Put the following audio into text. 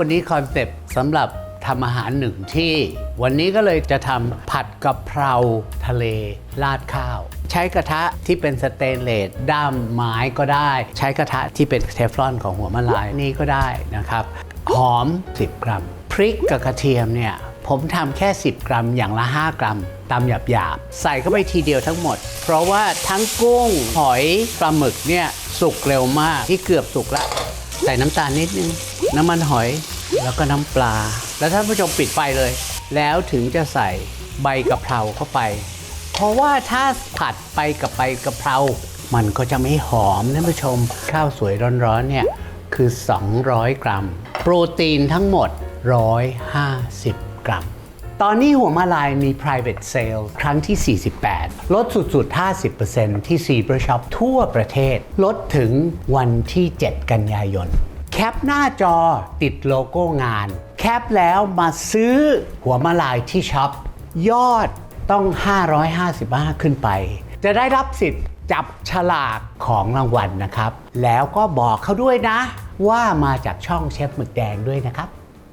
วันนี้คอนเซปต์สำหรับทำอาหารหนึ่งที่ วันนี้ก็เลยจะทำผัดกะเพราทะเลราดข้าว ใช้กระทะที่เป็นสเตนเลสด้ามไม้ก็ได้ ใช้กระทะที่เป็นเทฟลอนของหัวมะลายนี่ก็ได้นะครับ หอม 10 กรัม พริกกับกระเทียมเนี่ย ผมทำแค่ 10 กรัมอย่างละ 5 กรัมตามหยาบๆใส่เข้าไปทีเดียวทั้งหมด เพราะว่าทั้งกุ้งหอยปลาหมึกเนี่ยสุกเร็วมากที่เกือบสุกล้ว ใส่น้ำตาลนิดนึง น้ำมันหอยแล้วก็น้ำปลา แล้วท่านผู้ชมปิดไฟเลย แล้วถึงจะใส่ใบกะเพราเข้าไป เพราะว่าถ้าผัดไปกับใบกะเพรา มันก็จะไม่หอมท่านผู้ชม ข้าวสวยร้อนๆเนี่ยคือ 200 กรัม โปรตีนทั้งหมด 150 กรัม ตอนนี้หัวมาลายมี private sale ครั้งที่ 48 ลดสุดๆ 50%ที่ c ี b r Shop ทั่วประเทศ ลดถึงวันที่ 7 กันยายน แคปหน้าจอติดโลโก้งาน แคปแล้วมาซื้อหัวมาลายที่ช็อป ยอดต้อง 555 ขึ้นไป จะได้รับสิทธิ์จับฉลากของรางวัลนะครับ แล้วก็บอกเขาด้วยนะ ว่ามาจากช่องเชฟหมึกแดงด้วยนะครับ